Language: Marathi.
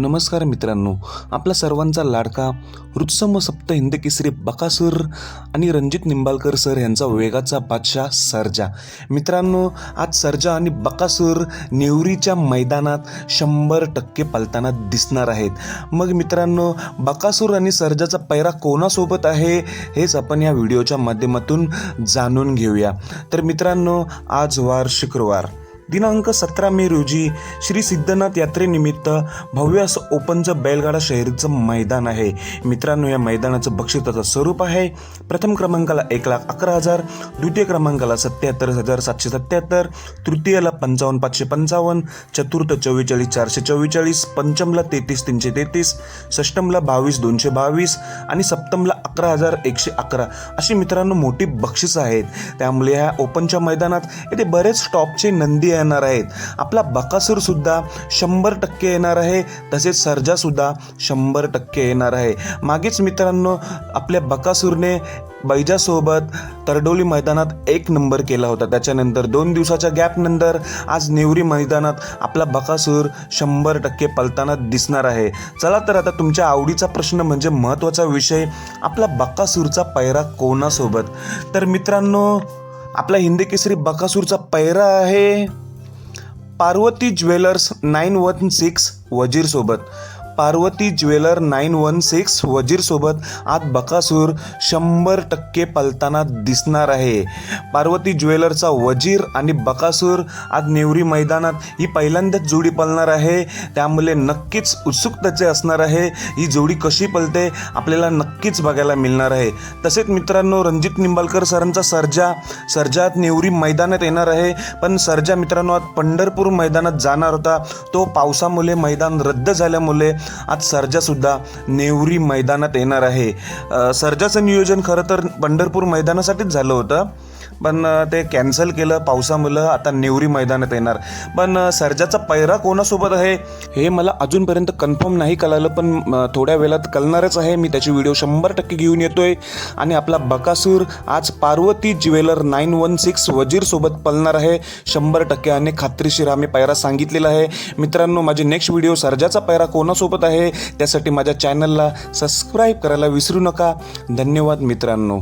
नमस्कार मित्रांनो आपला सर्वांचा लाडका वृत्सम सप्त हिंद केसरी बकासूर आणि रणजित निंबाळकर सर यांचा वेगाचा बादशाह सर्जा. मित्रांनो आज सर्जा आणि बकासूर नेवरीच्या मैदानात शंभर टक्के पलताना दिसणार आहेत. मग मित्रांनो बकासूर आणि सर्जाचा पैरा कोणासोबत आहे हेच आपण या व्हिडिओच्या माध्यमातून जाणून घेऊया. तर मित्रांनो आज वार शुक्रवार. दिनांक सतरा मे रोजी श्री सिद्धनाथ यात्रेनिमित्त भव्य असं ओपनचं बैलगाडा शहरीचं मैदान आहे. मित्रांनो या मैदानाचं बक्षिसाचं स्वरूप आहे. प्रथम क्रमांकाला एक लाख अकरा हजार द्वितीय क्रमांकाला सत्याहत्तर हजार सातशे सत्याहत्तर तृतीयला पंचावन्न पाचशे पंचावन्न चतुर्थ चव्वेचाळीस चारशे चव्वेचाळीस पंचमला तेहतीस तीनशे तेहतीस षष्टमला बावीस दोनशे बावीस आणि सप्तमला अकरा हजार एकशे अकरा अशी मित्रांनो मोठी बक्षिसं आहेत. त्यामुळे ह्या ओपनच्या मैदानात येथे बरेच टॉपचे नंदी येणार आहेत. आपला बकासूर सुद्धा शंभर टक्के येणार आहे. तसेच सर्जा सुद्धा शंभर टक्के येणार आहे. मागेच मित्रांनो आपल्या बकासूरने बैजासोबत तरडोली मैदानात एक नंबर केला होता. त्याच्यानंतर दोन दिवसाच्या गॅपनंतर आज नेवरी मैदानात आपला बकासूर शंभर टक्के पलताना दिसणार आहे. चला तर आता तुमच्या आवडीचा प्रश्न म्हणजे महत्त्वाचा विषय आपला बकासूरचा पैरा कोणासोबत? तर मित्रांनो आपला हिंदी केसरी बकासूरचा पैरा आहे Parvati jewellers nine one six वजीरसोबत. Parvati jeweller nine one six वजीरसोबत आज बकासूर शंभर टक्के पलताना दिसणार आहे. पार्वती ज्वेलरचा वजीर आणि बकासूर आज नेवरी मैदानात ही पहिल्यांदाच जोडी पलणार आहे. त्यामुळे नक्कीच उत्सुकतेचे असणार आहे. ही जोडी कशी पलते आपल्याला नक्कीच बघायला मिळणार आहे. तसेच मित्रांनो रणजित निंबाळकर सरांचा सर्जा. सर्जात नेवरी मैदानात येणार आहे. पण सर्जा मित्रांनो आज पंढरपूर मैदानात जाणार होता. तो पावसामुळे मैदान रद्द झाल्यामुळे आज सर्जासुद्धा नेवरी मैदानात येणार आहे. सर्जाचं नियोजन खरं तर पंढरपूर मैदानासाठीच झालं होतं. पण ते कॅन्सल केलं पावसामुळं आता नेवरी मैदानात येणार. पण सर्जाचा पैरा कोणासोबत आहे हे मला अजूनपर्यंत कन्फर्म नाही कळालं पण थोड्या वेळात कळणारच आहे. मी त्याची व्हिडिओ शंभर टक्के घेऊन येतोय. आणि आपला बकासूर आज Parvati jeweller nine one six वजीरसोबत पळणार आहे. शंभर टक्के आणि खात्रीशीर आम्ही पैरा सांगितलेला आहे. मित्रांनो माझे नेक्स्ट व्हिडिओ सर्जाचा पैरा कोणासोबत आहे त्यासाठी माझ्या चॅनलला सबस्क्राईब करायला विसरू नका. धन्यवाद मित्रांनो.